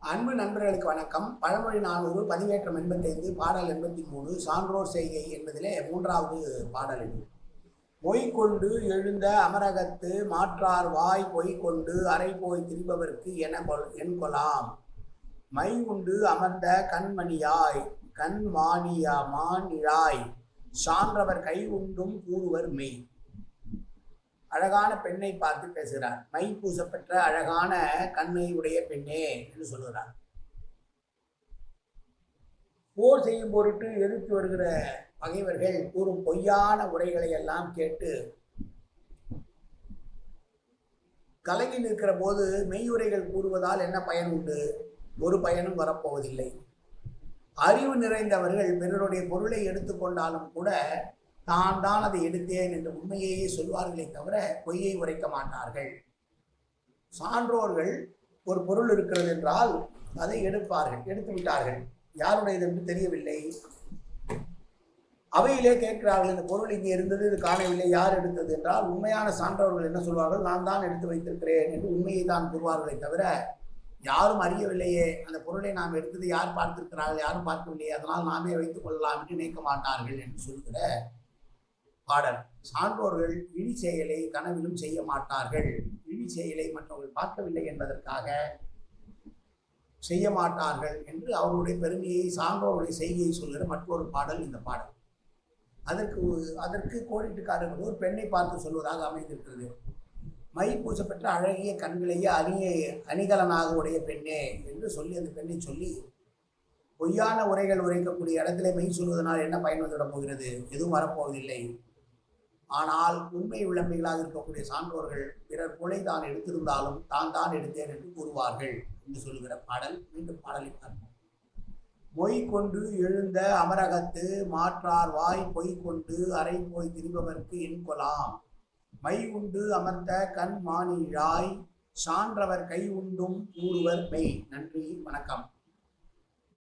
அன்பு நண்பர்களுக்கு வணக்கம். பழமொழி நானூறு பதிவேற்றம் எண்பத்தைந்து பாடல் எண்பத்தி மூணு சான்றோர் செய்கை என்பதிலே மூன்றாவது பாடல் இது. மொய் கொண்டு எழுந்த அமரகத்து மாற்றார் வாய் பொய் கொண்டு அரை போய் திரிபவர்க்கு என கொல் என் கொலாம். மை உண்டு அமர்ந்த கண்மணியாய் கண் மானியா மானிழாய் சான்றவர் கை உண்டும் கூறுவர் மெய். அழகான பெண்ணை பார்த்து பேசுகிறார். மை பூசப்பெற்ற அழகான கண்ணை உடைய பெண்ணே என்று சொல்கிறார் போர் செய்யும் பொருட்டு எதிர்த்து வருகிற பகைவர்கள் கூறும் பொய்யான உரைகளை எல்லாம் கேட்டு கலங்கி நிற்கிற போது மெய்யுரைகள் கூறுவதால் என்ன பயன் உண்டு? ஒரு பயனும் வரப்போவதில்லை. அறிவு நிறைந்தவர்கள் பிறருடைய பொருளை எடுத்துக்கொண்டாலும் கூட தான் தான் அதை எடுத்தேன் என்ற உண்மையையே சொல்வார்களே தவிர பொய்யை உரைக்க மாட்டார்கள். சான்றோர்கள் ஒரு பொருள் இருக்கிறது என்றால் அதை எடுப்பார்கள் எடுத்து விட்டார்கள். யாருடையது என்று தெரியவில்லை. அவையிலே கேட்கிறார்கள் இந்த பொருள் இங்கே இருந்தது இது காணவில்லை யார் எடுத்தது என்றால் உண்மையான சான்றவர்கள் என்ன சொல்வார்கள் நான் தான் எடுத்து வைத்திருக்கிறேன் என்று உண்மையை தான் கூறுவார்களே தவிர யாரும் அறியவில்லையே. அந்த பொருளை நாம் எடுத்தது யார் பார்த்திருக்கிறார்கள் யாரும் பார்க்கவில்லையே அதனால் நாமே வைத்துக் கொள்ளலாம் என்று நினைக்க மாட்டார்கள் என்று சொல்கிற பாடல். சான்றோர்கள் இழி செயலை கனவிலும் செய்ய மாட்டார்கள். இழி செயலை மற்றவர்கள் பார்க்கவில்லை என்பதற்காக செய்ய மாட்டார்கள் என்று அவருடைய பெருமையை சான்றோருடைய செய்தியை சொல்கிற மற்றொரு பாடல் இந்த பாடல். அதற்கு அதற்கு கோடிட்டுக்காரர்கள் ஒரு பெண்ணை பார்த்து சொல்வதாக அமைந்திருக்கிறது. மை பூசப்பெற்ற அழகிய கண்களையே அணிய அணிகலனாக உடைய பெண்ணே என்று சொல்லி அந்த பெண்ணை சொல்லி பொய்யான உரைகள் உரைக்கக்கூடிய இடத்திலே மெய் சொல்வதனால் என்ன பயன் வந்துவிடப் போகிறது? எதுவும் வரப்போவதில்லை. ஆனால் உண்மை உள்ளமைகளாக இருக்கக்கூடிய சான்றோர்கள் பிறர் கொலை தான் எடுத்திருந்தாலும் தான் தான் எடுத்தேன் என்று கூறுவார்கள் என்று சொல்கிற பாடல். மீண்டும் பாடலை பார்ப்போம். மொய் கொண்டு எழுந்த அமரகத்து மாற்றார் வாய் பொய் கொண்டு அரை போய் திரிபவர்க்கு என்கொலாம் மை உண்டு அமர்ந்த கண் மானிழாய் சான்றவர் கை உண்டும் கூறுவர் மெய். நன்றி வணக்கம்.